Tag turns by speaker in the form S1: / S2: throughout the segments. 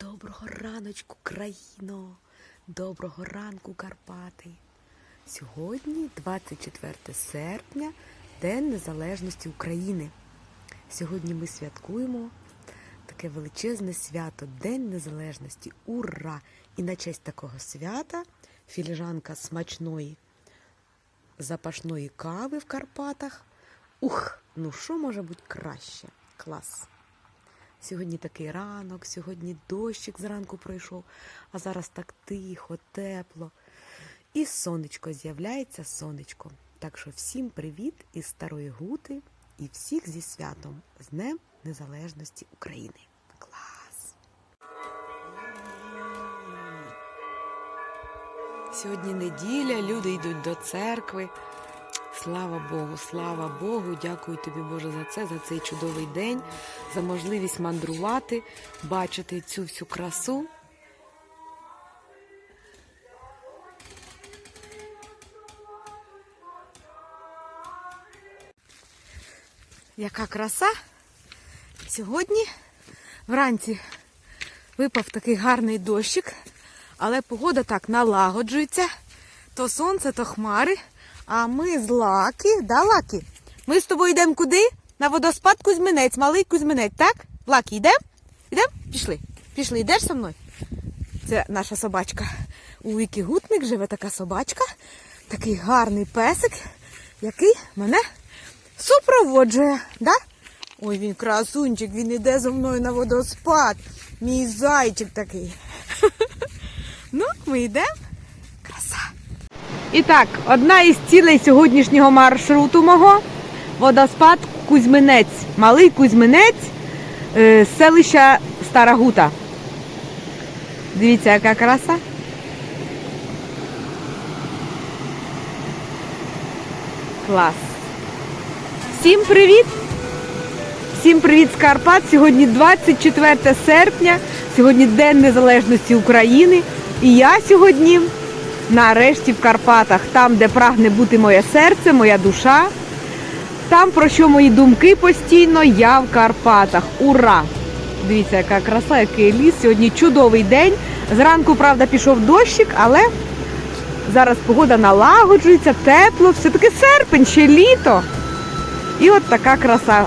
S1: Доброго раночку, країно! Доброго ранку, Карпати! Сьогодні 24 серпня, День Незалежності України. Сьогодні ми святкуємо таке величезне свято День Незалежності. Ура! І на честь такого свята філіжанка смачної запашної кави в Карпатах. Ух, ну що може бути краще? Клас! Сьогодні такий ранок, сьогодні дощик зранку пройшов, а зараз так тихо, тепло. І сонечко з'являється сонечко. Так що всім привіт із Старої Гути і всіх зі святом з Днем Незалежності України. Клас! Сьогодні неділя, люди йдуть до церкви. Слава Богу, слава Богу, дякую тобі, Боже, за це, за цей чудовий день, за можливість мандрувати, бачити цю всю красу. Яка краса! Сьогодні вранці випав такий гарний дощик, але погода так налагоджується. То сонце, то хмари. А ми з Лаки, да, Лаки? Ми з тобою йдемо куди? На водоспад Кузьминець, малий Кузьминець, так? Лаки, йдемо? Йдемо? Пішли. Пішли, йдеш зі мною? Це наша собачка. У Вікі Гутник живе така собачка, такий гарний песик, який мене супроводжує. Да? Ой, він красунчик, він іде зі мною на водоспад. Мій зайчик такий. Ну, ми йдемо. І так, одна із цілей сьогоднішнього маршруту мого водоспад Кузьминець. Малий Кузьминець е, з селища Стара Гута. Дивіться, яка краса. Клас. Всім привіт! Всім привіт з Карпат! Сьогодні 24 серпня, сьогодні День Незалежності України. І я сьогодні нарешті в Карпатах, там, де прагне бути моє серце, моя душа. Там, про що мої думки постійно, я в Карпатах. Ура! Дивіться, яка краса, який ліс. Сьогодні чудовий день. Зранку, правда, пішов дощик, але зараз погода налагоджується, тепло, все-таки серпень, ще літо. І от така краса.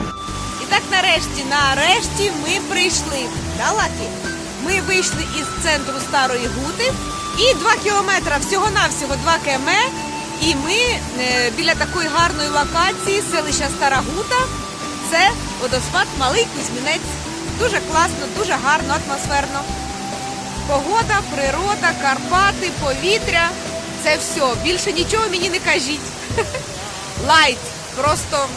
S2: І так нарешті, нарешті ми прийшли. Да, Лакі? Ми вийшли із центру Старої Гути і 2 кілометри, всього-навсього 2 км. І ми е, біля такої гарної локації селища Стара Гута. Це водоспад Малий Кузьмінець. Дуже класно, дуже гарно, атмосферно. Погода, природа, Карпати, повітря. Це все. Більше нічого мені не кажіть. Лайт. Просто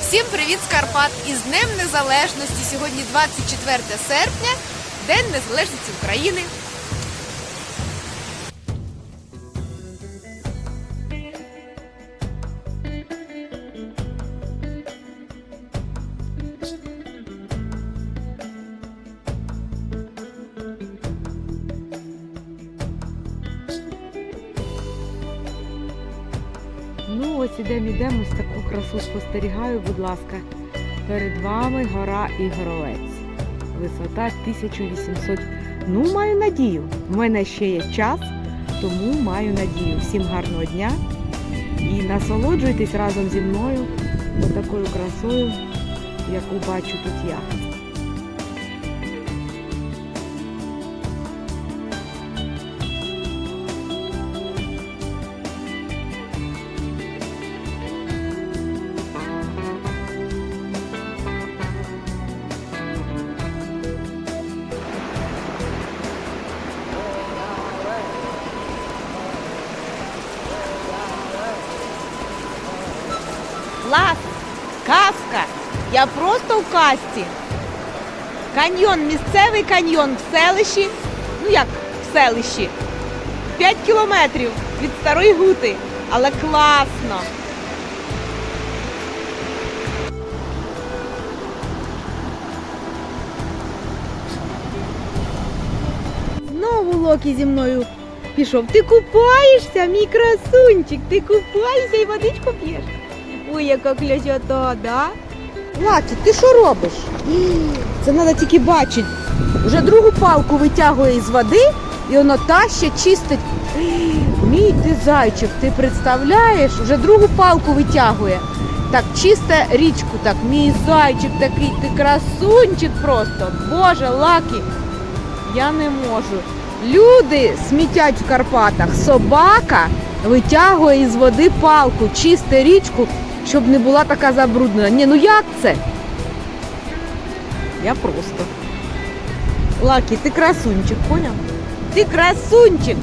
S2: Всім привіт з Карпат із Днем Незалежності. Сьогодні 24 серпня, День Незалежності України.
S1: Ось ідемо, ідемо, ось таку красу спостерігаю, будь ласка. Перед вами гора Ігоровець. Висота 1800. Ну, маю надію. В мене ще є час, тому маю надію. Всім гарного дня і насолоджуйтесь разом зі мною такою красою, яку бачу тут я.
S2: Клас! Казка! Я просто в касті. Каньйон, місцевий каньйон в селищі. Ну як в селищі? 5 кілометрів від Старої Гути. Але класно!
S1: Знову Локі зі мною пішов. Ти купаєшся, мій красунчик, ти купаєшся і водичку п'єш. Ой, яка кльосота, да? Лакі, ти що робиш? Це треба тільки бачити. Вже другу палку витягує із води і воно тащить, чистить. Мій ти зайчик, ти представляєш? Вже другу палку витягує. Так, чисте річку, так, мій зайчик такий, ти красунчик просто. Боже, лакі. Я не можу. Люди смітять в Карпатах. Собака витягує із води палку, чисте річку, щоб не була така забруднена. Ні, ну як це? Я просто. Лакі, ти красунчик, поняв? Ти красунчик.